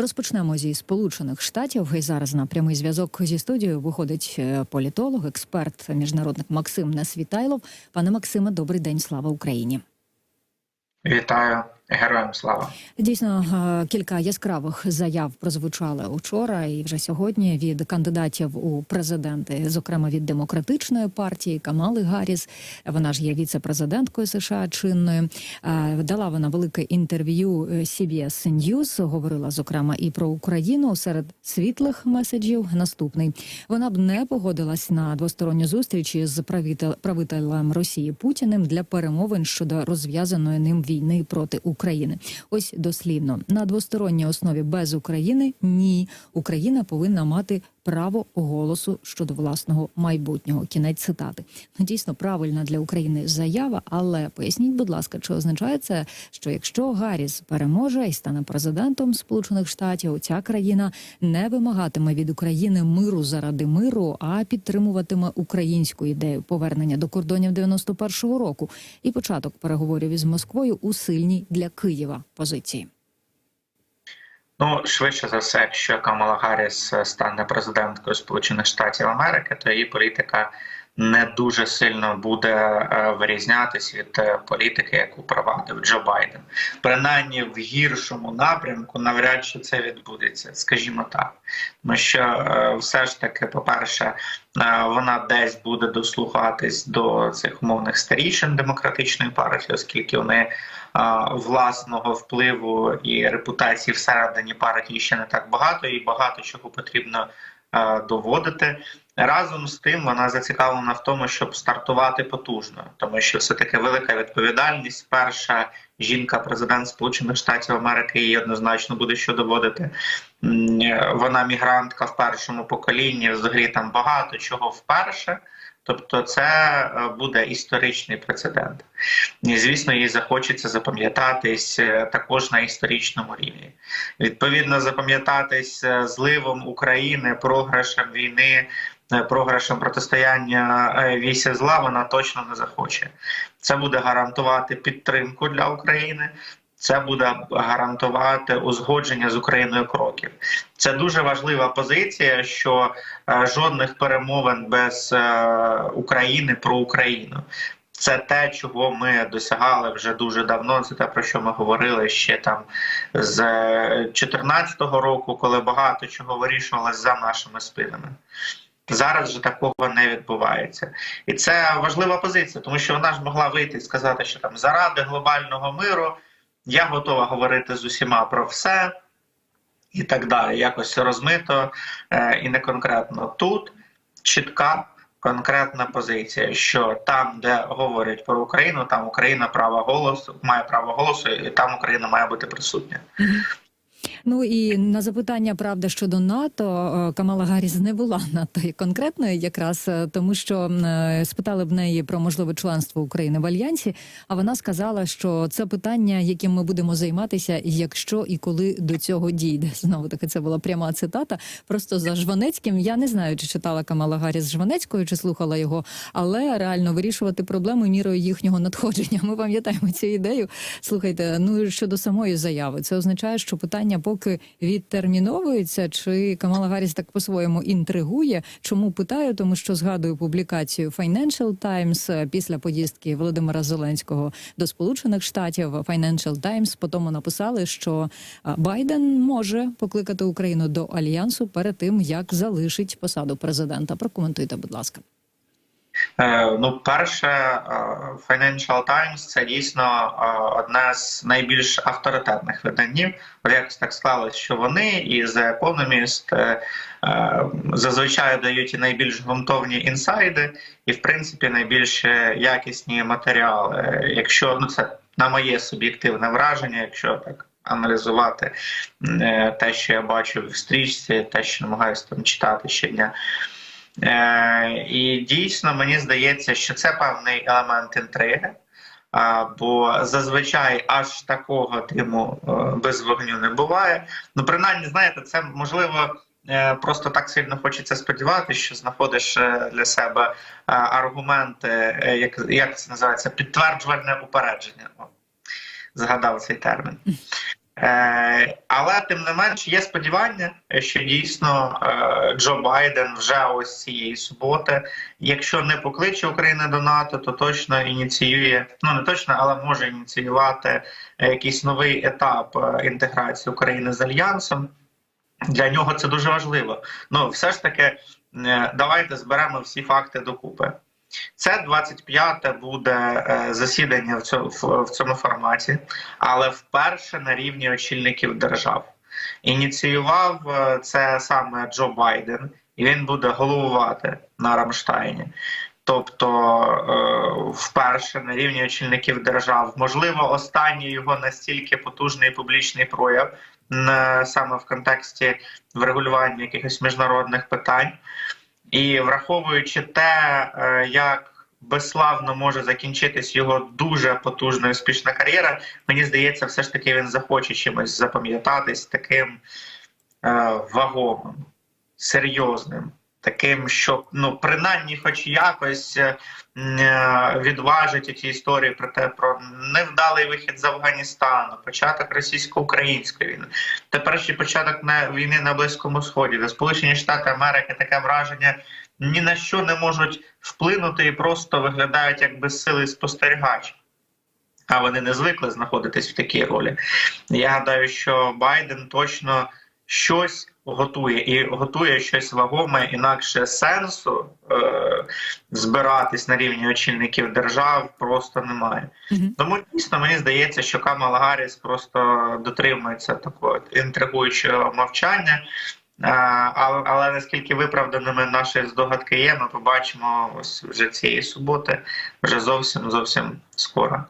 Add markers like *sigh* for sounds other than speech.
Розпочнемо зі сполучених штатів. І зараз на прямий зв'язок зі студією виходить е, політолог, експерт, міжнародник Максим Несвітайлов. Пане Максиме, добрий день, слава Україні. Вітаю героям слава. Дійсно, е, кілька яскравих заяв прозвучали учора і вже сьогодні від кандидатів у президенти, зокрема від демократичної партії Камали Гарріс. Вона ж є віце-президенткою США чинною. Е, Дала вона велике інтерв'ю е, CBS News, говорила зокрема і про Україну серед світлих меседжів. Наступний вона б не погодилась на двосторонню зустріч правитель- правителем Росії Путіним для перемовин щодо розв'язаної ним війни проти України. Ось дослівно на двосторонній основі без України ні. Україна повинна мати право голосу щодо власного майбутнього. Кінець цитати. Ну, дійсно правильна для України заява, але поясніть, будь ласка, чи означає це, що якщо Гарріс переможе і стане президентом Сполучених Штатів, ця країна не вимагатиме від України миру заради миру, а підтримуватиме українську ідею повернення до кордонів 91-го року і початок переговорів із Москвою у сильній для Києва позиції. Ну швидше за все, якщо Камала Гарріс е, стане президенткою Сполучених Штатів Америки, то її політика не дуже сильно буде е, вирізнятись від е, політики, яку провадив Джо Байден. Принаймні в гіршому напрямку навряд чи це відбудеться, скажімо так. Тому що е, все ж таки, по-перше, вона десь буде дослухатись до цих умовних старішин демократичної партії, оскільки вони власного впливу і репутації всередині партії ще не так багато, і багато чого потрібно доводити. Разом з тим вона зацікавлена в тому, щоб стартувати потужно, тому що все таки велика відповідальність. Перша жінка, президент Сполучених Штатів Америки, їй однозначно буде що доводити. Вона мігрантка в першому поколінні. Взагалі там багато чого вперше. Тобто, це е, буде історичний прецедент. І, звісно, їй захочеться запам'ятатись е, також на історичному рівні. Відповідно, запам'ятатись е, зливом України, програшем війни, е, програшем протистояння е, вісі зла вона точно не захоче. Це буде гарантувати підтримку для України. Це буде гарантувати узгодження з Україною кроків. Це дуже важлива позиція, що е, жодних перемовин без е, України про Україну. Це те, чого ми досягали вже дуже давно. Це те, про що ми говорили ще там з 2014 року, коли багато чого вирішувалось за нашими спинами. Зараз же такого не відбувається, і це важлива позиція, тому що вона ж могла вийти і сказати, що там заради глобального миру я готова говорити з усіма про все і так далі. Якось розмито е, і не конкретно тут чітка конкретна позиція, що там, де говорять про Україну, там Україна права голосу має право голосу, і там Україна має бути присутня. Ну і на запитання правда щодо НАТО е, Камала Гарріс не була *laughs* надто конкретною, якраз е, тому, що е, спитали в неї про можливе членство України в альянсі. А вона сказала, що це питання, яким ми будемо займатися, якщо і коли до цього дійде. *laughs* Знову таки, це була пряма цитата. Просто за Жванецьким. Я не знаю, чи читала Камала Гарріс Жванецькою, чи слухала його, але реально вирішувати проблеми мірою їхнього надходження. *laughs* Ми пам'ятаємо цю ідею. Слухайте, ну щодо самої заяви, це означає, що питання поки відтерміновується, чи Камала Гарріс так по-своєму інтригує. Чому питаю? Тому що згадую публікацію Financial Times е, після поїздки Володимира Зеленського до Сполучених Штатів. Financial Times потім написали, що е, Байден може покликати Україну до альянсу перед тим, як залишить посаду президента. Прокоментуйте, будь ласка. Е, Ну, перше, е, Financial Times це дійсно е, одне з найбільш авторитетних виданів. От якось так склалось, що вони із Economist е, е, зазвичай дають і найбільш ґрунтовні інсайди, і в принципі найбільш якісні матеріали. Якщо ну це на моє суб'єктивне враження, якщо так. Аналізувати те, що я бачу в стрічці, те, що намагаюся там читати щодня. Е, і дійсно мені здається, що це певний елемент інтриги. Бо зазвичай аж такого диму е, без вогню не буває. Ну, принаймні, знаєте, це можливо е, просто так сильно хочеться сподіватися, що знаходиш для себе аргументи, як, як це називається, підтверджувальне упередження. Згадав цей термін. Е, але тим не менш є сподівання, що дійсно е, Джо Байден вже ось цієї суботи, якщо не покличе Україну до НАТО, то точно ініціює, ну не точно, але може ініціювати якийсь новий етап е, інтеграції України з альянсом. Для нього це дуже важливо. Ну, все ж таки, давайте зберемо всі факти докупи. Це 25-те буде е, засідання в цьому, форматі, але вперше на рівні очільників держав. Ініціював е, це саме Джо Байден, і він буде головувати на Рамштайні. Тобто е, вперше на рівні очільників держав, можливо, останній його настільки потужний публічний прояв саме в контексті врегулювання якихось міжнародних питань. І враховуючи те, е, як безславно може закінчитись його дуже потужна і успішна кар'єра, мені здається, все ж таки він захоче чимось запам'ятатись таким е, вагомим, серйозним, таким, що ну принаймні, хоч якось е, е, відважить ці історії про те, про невдалий вихід з Афганістану, початок російсько-української війни. Тепер ще початок на війни на Близькому Сході, де Сполучені Штати Америки таке враження ні на що не можуть вплинути і просто виглядають як безсилий спостерігач. А вони не звикли знаходитись в такій ролі. Я гадаю, що Байден точно щось готує і готує щось вагоме, інакше сенсу е- збиратись на рівні очільників держав просто немає. Мгм. Тому дійсно мені здається, що Камала Гарріс просто дотримується такого інтригуючого мовчання. Е, Але, але наскільки виправданими наші здогадки є, ми побачимо ось вже цієї суботи, вже зовсім зовсім скоро.